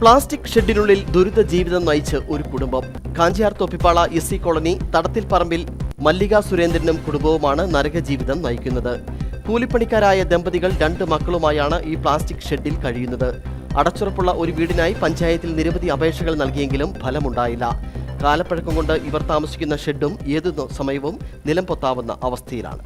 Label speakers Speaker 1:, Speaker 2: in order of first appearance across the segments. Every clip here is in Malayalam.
Speaker 1: പ്ലാസ്റ്റിക് ഷെഡിനുള്ളിൽ ദുരിത ജീവിതം നയിച്ച് ഒരു കുടുംബം. Kanchiyar Thoppippala S C colony Thadathil Parambil Mallika സുരേന്ദ്രനും കുടുംബവുമാണ് നരക ജീവിതം നയിക്കുന്നത്. കൂലിപ്പണിക്കാരായ ദമ്പതികൾ രണ്ട് മക്കളുമായാണ് ഈ പ്ലാസ്റ്റിക് ഷെഡിൽ കഴിയുന്നത്. അടച്ചുറപ്പുള്ള ഒരു വീടിനായി പഞ്ചായത്തിൽ നിരവധി അപേക്ഷകൾ നൽകിയെങ്കിലും ഫലമുണ്ടായില്ല. കാലപ്പഴക്കം കൊണ്ട് ഇവർ താമസിക്കുന്ന ഷെഡും ഏതു സമയവും നിലം പൊത്താവുന്ന അവസ്ഥയിലാണ്.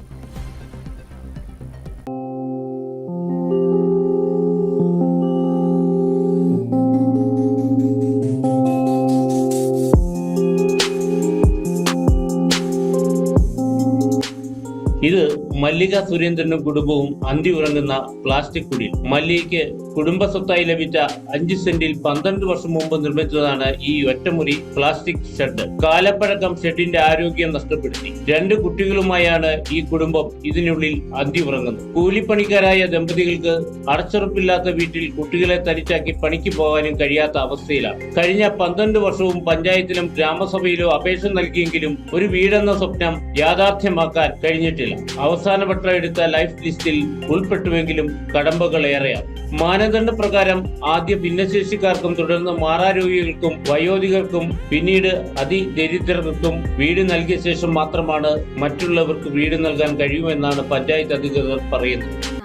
Speaker 2: ഇത് മല്ലിക സുരേന്ദ്രനും കുടുംബവും അന്തി ഉറങ്ങുന്ന പ്ലാസ്റ്റിക് കുടിൽ. മല്ലികയ്ക്ക് കുടുംബ സ്വത്തായി ലഭിച്ച അഞ്ച് സെന്റിൽ പന്ത്രണ്ട് വർഷം മുമ്പ് നിർമ്മിച്ചതാണ് ഈ ഒറ്റമുറി പ്ലാസ്റ്റിക് ഷെഡ്. കാലപ്പഴക്കം ഷെഡിന്റെ ആരോഗ്യം നഷ്ടപ്പെടുത്തി. രണ്ട് കുട്ടികളുമായാണ് ഈ കുടുംബം ഇതിനുള്ളിൽ അന്തി ഉറങ്ങുന്നത്. കൂലിപ്പണിക്കാരായ ദമ്പതികൾക്ക് അടച്ചുറപ്പില്ലാത്ത വീട്ടിൽ കുട്ടികളെ തനിച്ചാക്കി പണിക്ക് പോകാനും കഴിയാത്ത അവസ്ഥയിലാണ്. കഴിഞ്ഞ പന്ത്രണ്ട് വർഷവും പഞ്ചായത്തിലും ഗ്രാമസഭയിലോ അപേക്ഷ നൽകിയെങ്കിലും ഒരു വീടെന്ന സ്വപ്നം യാഥാർത്ഥ്യമാക്കാൻ കഴിഞ്ഞിട്ടില്ല. അവസാന വട്ടം എടുത്ത ലൈഫ് ലിസ്റ്റിൽ ഉൾപ്പെട്ടുവെങ്കിലും കടമ്പകൾ ഏറെയാണ്. മാനദണ്ഡ പ്രകാരം ആദ്യ ഭിന്നശേഷിക്കാർക്കും തുടർന്ന് മാറാരോഗികൾക്കും വയോധികർക്കും പിന്നീട് അതിദരിദ്രർക്കും വീട് നൽകിയ ശേഷം മാത്രമാണ് മറ്റുള്ളവർക്ക് വീട് നൽകാൻ കഴിയുമെന്നാണ് പഞ്ചായത്ത് അധികൃതർ പറയുന്നത്.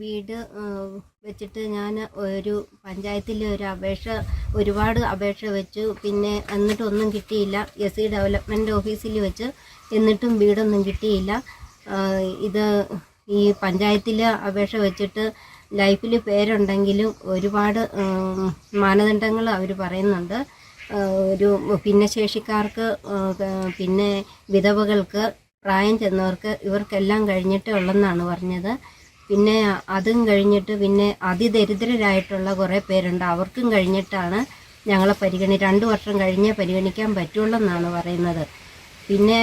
Speaker 3: വീട് വെച്ചിട്ട് ഞാൻ ഒരു പഞ്ചായത്തിൽ ഒരു അപേക്ഷ ഒരുപാട് അപേക്ഷ വെച്ചു. പിന്നെ എന്നിട്ടൊന്നും കിട്ടിയില്ല. എസ് സി ഡെവലപ്മെന്റ് ഓഫീസിൽ വെച്ച് എന്നിട്ടും വീടൊന്നും കിട്ടിയില്ല. ഇത് ഈ പഞ്ചായത്തിൽ അപേക്ഷ വെച്ചിട്ട് ലൈഫിൽ പേരുണ്ടെങ്കിലും ഒരുപാട് മാനദണ്ഡങ്ങൾ അവർ പറയുന്നുണ്ട്. ഒരു ഭിന്നശേഷിക്കാർക്ക് പിന്നെ വിധവകൾക്ക് പ്രായം ചെന്നവർക്ക് ഇവർക്കെല്ലാം കഴിഞ്ഞിട്ടേ ഉള്ളെന്നാണ് പറഞ്ഞത്. പിന്നെ അതും കഴിഞ്ഞിട്ട് പിന്നെ അതിദരിദ്രരായിട്ടുള്ള കുറേ പേരുണ്ട്. അവർക്കും കഴിഞ്ഞിട്ടാണ് ഞങ്ങളെ പരിഗണി രണ്ട് വർഷം കഴിഞ്ഞേ പരിഗണിക്കാൻ പറ്റുള്ളൂ പറയുന്നത്. പിന്നെ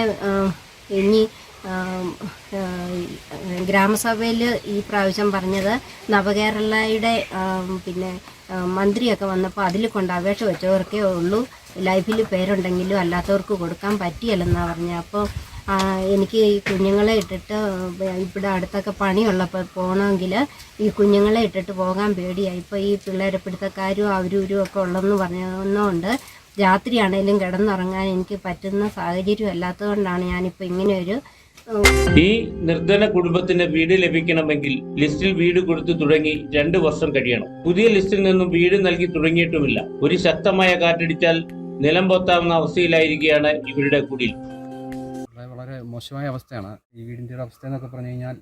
Speaker 3: ഇനി ഗ്രാമസഭയിൽ ഈ പ്രാവശ്യം പറഞ്ഞത് നവകേരളയുടെ പിന്നെ മന്ത്രിയൊക്കെ വന്നപ്പോൾ അതിൽ കൊണ്ട് അപേക്ഷ വെച്ചവർക്കേ ഉള്ളൂ. ലൈഫിൽ പേരുണ്ടെങ്കിലും അല്ലാത്തവർക്ക് കൊടുക്കാൻ പറ്റിയല്ലെന്നാണ് പറഞ്ഞത്. അപ്പോൾ എനിക്ക് ഈ കുഞ്ഞുങ്ങളെ ഇട്ടിട്ട് ഇവിടെ അടുത്തൊക്കെ പണിയുള്ളപ്പോൾ പോകണമെങ്കിൽ ഈ കുഞ്ഞുങ്ങളെ ഇട്ടിട്ട് പോകാൻ പേടിയായി. ഇപ്പോൾ ഈ പിള്ളേരെ പിടുത്തക്കാരും അവരും ഒക്കെ ഉള്ളതെന്ന് പറഞ്ഞതുകൊണ്ട് രാത്രിയാണേലും കിടന്നുറങ്ങാൻ എനിക്ക് പറ്റുന്ന സാഹചര്യം അല്ലാത്തതുകൊണ്ടാണ് ഞാനിപ്പോൾ ഇങ്ങനെ ഒരു
Speaker 2: ഈ നിർധന കുടുംബത്തിന് വീട് ലഭിക്കണമെങ്കിൽ ലിസ്റ്റിൽ വീട് കൊടുത്തു തുടങ്ങി രണ്ട് വർഷം കഴിയണം. പുതിയ ലിസ്റ്റിൽ നിന്നും വീട് നൽകി തുടങ്ങിയിട്ടുമില്ല. ഒരു ശക്തമായ കാറ്റടിച്ചാൽ നിലം പൊത്താവുന്ന അവസ്ഥയിലായിരിക്കുകയാണ് ഇവരുടെ കുടിൽ.
Speaker 4: വളരെ മോശമായ അവസ്ഥയാണ്. ഈ വീടിന്റെ ഒരു അവസ്ഥ എന്നൊക്കെ പറഞ്ഞു കഴിഞ്ഞാൽ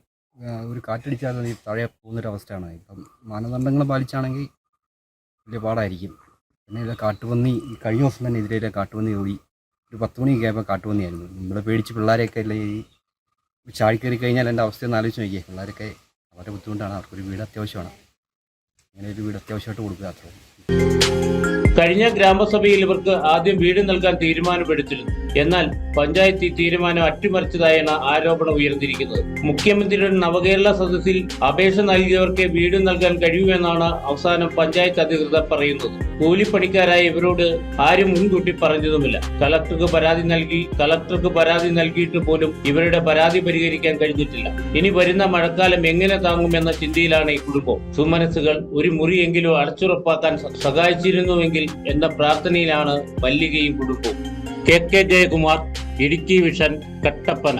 Speaker 4: ഒരു കാറ്റടിച്ചാൽ ഈ താഴെ പോകുന്നൊരു അവസ്ഥയാണ് ഇപ്പം മാനദണ്ഡങ്ങൾ പാലിച്ചാണെങ്കിൽ വലിയ പാടായിരിക്കും. പിന്നെ ഇത് കാട്ടുപന്നി കഴിഞ്ഞ ദിവസം തന്നെ ഇതിലെ കാട്ടുപന്നി ഓടി. ഒരു പത്ത് മണിയൊക്കെ ആയപ്പോൾ കാട്ടുപന്നിയായിരുന്നു. നമ്മളെ പേടിച്ച് പിള്ളേരെയൊക്കെ അല്ലേ ഈ ചാടി കയറി കഴിഞ്ഞാൽ എന്റെ അവസ്ഥ ഒന്ന് ആലോചിച്ച് നോക്കിയേ. പിള്ളേരൊക്കെ വളരെ ബുദ്ധിമുട്ടാണ്. അവർക്കൊരു വീട് അത്യാവശ്യമാണ്. അങ്ങനെ ഒരു വീട് അത്യാവശ്യമായിട്ട് കൊടുക്കുക അത്രേ
Speaker 2: കഴിഞ്ഞ ഗ്രാമസഭയിൽ ഇവർക്ക് ആദ്യം വീട് നൽകാൻ തീരുമാനമെടുത്തിരുന്നു. എന്നാൽ പഞ്ചായത്ത് ഈ തീരുമാനം അട്ടിമറിച്ചതായാണ് ആരോപണം ഉയർന്നിരിക്കുന്നത്. മുഖ്യമന്ത്രിയുടെ നവകേരള സദസ്സിൽ അപേക്ഷ നൽകിയവർക്ക് വീട് നൽകാൻ കഴിയുമെന്നാണ് അവസാനം പഞ്ചായത്ത് അധികൃതർ പറയുന്നത്. കൂലിപ്പണിക്കാരായ ഇവരോട് ആരും മുൻകൂട്ടി പറഞ്ഞതുമില്ല. കളക്ടർക്ക് പരാതി നൽകി കളക്ടർക്ക് പരാതി നൽകിയിട്ട് പോലും ഇവരുടെ പരാതി പരിഹരിക്കാൻ കഴിഞ്ഞിട്ടില്ല. ഇനി വരുന്ന മഴക്കാലം എങ്ങനെ താങ്ങുമെന്ന ചിന്തയിലാണ് ഈ കുടുംബം. സുമനസ്സുകൾ ഒരു മുറിയെങ്കിലും അടച്ചുറപ്പാക്കാൻ സഹായിച്ചിരുന്നുവെങ്കിൽ എന്ന പ്രാർത്ഥനയിലാണ് മല്ലികയും കുടുംബവും. K K Jayakumar Idukki vision Kattappana.